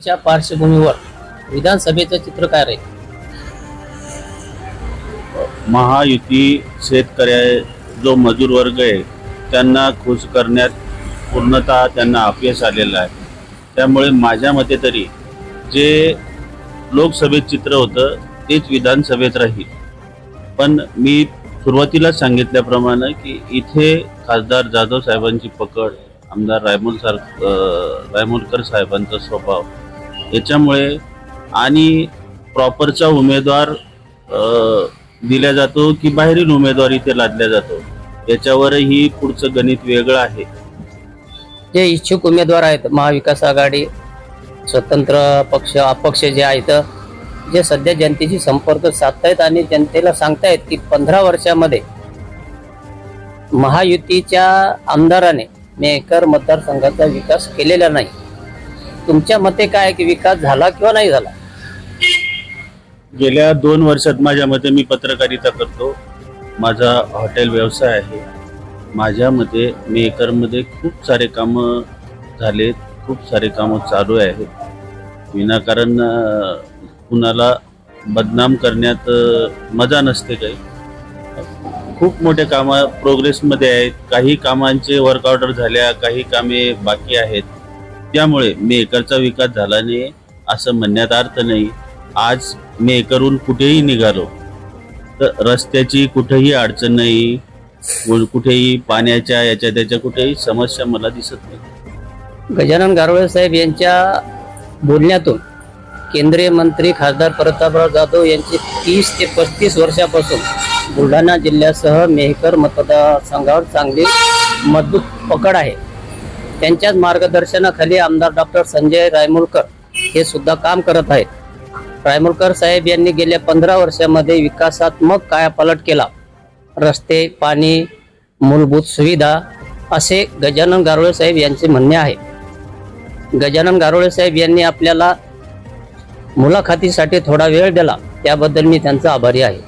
च्या पार्श्वभूमीवर विधानसभेचं चित्र काय राहील? महायुती शेतकऱ्या जो मजूर वर्ग आहे त्यांना खुश करण्यात पूर्णतः त्यांना अपयश आलेलं आहे. त्यामुळे माझ्या मते तरी जे लोकसभेत चित्र होतं तेच विधानसभेत राहील. पण मी सुरुवातीला सांगितल्याप्रमाणे की इथे खासदार जाधव साहेबांची पकड आमदार रायमोल सार रायमोलकर साहेबांचा स्वभाव याच्यामुळे आणि प्रॉपरचा उमेदवार दिला जातो की बाहेरील उमेदवार इथे लादला जातो. याच्यावरही पुढचं गणित वेगळं आहे. जे इच्छुक उमेदवार आहेत महाविकास आघाडी स्वतंत्र पक्ष अपक्ष जे आहेत जे सध्या जनतेशी संपर्क साधतायत आणि जनतेला सांगतायत की पंधरा वर्षामध्ये महायुतीच्या आमदाराने मेकर मतदारसंघाचा विकास केलेला नाही. तुमच्या मते काय आहे की विकास झाला किंवा नाही झाला? गेल्या दोन वर्षात माझ्या मते मी पत्रकारिता करतो. माझा हॉटेल व्यवसाय आहे. माझ्या मते मेकरमध्ये खूप सारे कामं झालेत खूप सारे कामं चालू आहेत विनाकारण कुणाला बदनाम करण्यात मजा नसते काही. खूप मोठे कामं प्रोग्रेसमध्ये आहेत. काही कामांचे वर्क ऑर्डर झाल्या काही कामे बाकी आहेत. त्यामुळे मेकरचा विकास झाला नाही असं म्हणण्यात अर्थ नाही. आज मेहकरून कुठेही निघालो तर रस्त्याची कुठेही अडचण नाही. कुठेही पाण्याच्या याच्या त्याच्या कुठेही समस्या मला दिसत नाही. गजानन गारोळे साहेब यांच्या बोलण्यातून केंद्रीय मंत्री खासदार प्रतापराव जाधव यांची तीस ते पस्तीस वर्षापासून बुलढाणा जिल्ह्यासह मेहकर मतदारसंघावर चांगली मजबूत पकड आहे. त्यांच्याच मार्गदर्शनाखाली आमदार डॉक्टर संजय रायमुलकर हे सुद्धा काम करत आहेत. रायमुलकर साहेब यांनी गेल्या पंधरा वर्षामध्ये विकासात्मक कायापालट केला. रस्ते पाणी मूलभूत सुविधा असे गजानन गारोळे साहेब यांचे म्हणणे आहे. गजानन गारोळे साहेब यांनी आपल्याला मुलाखतीसाठी थोडा वेळ दिला. त्याबद्दल मी त्यांचा आभारी आहे.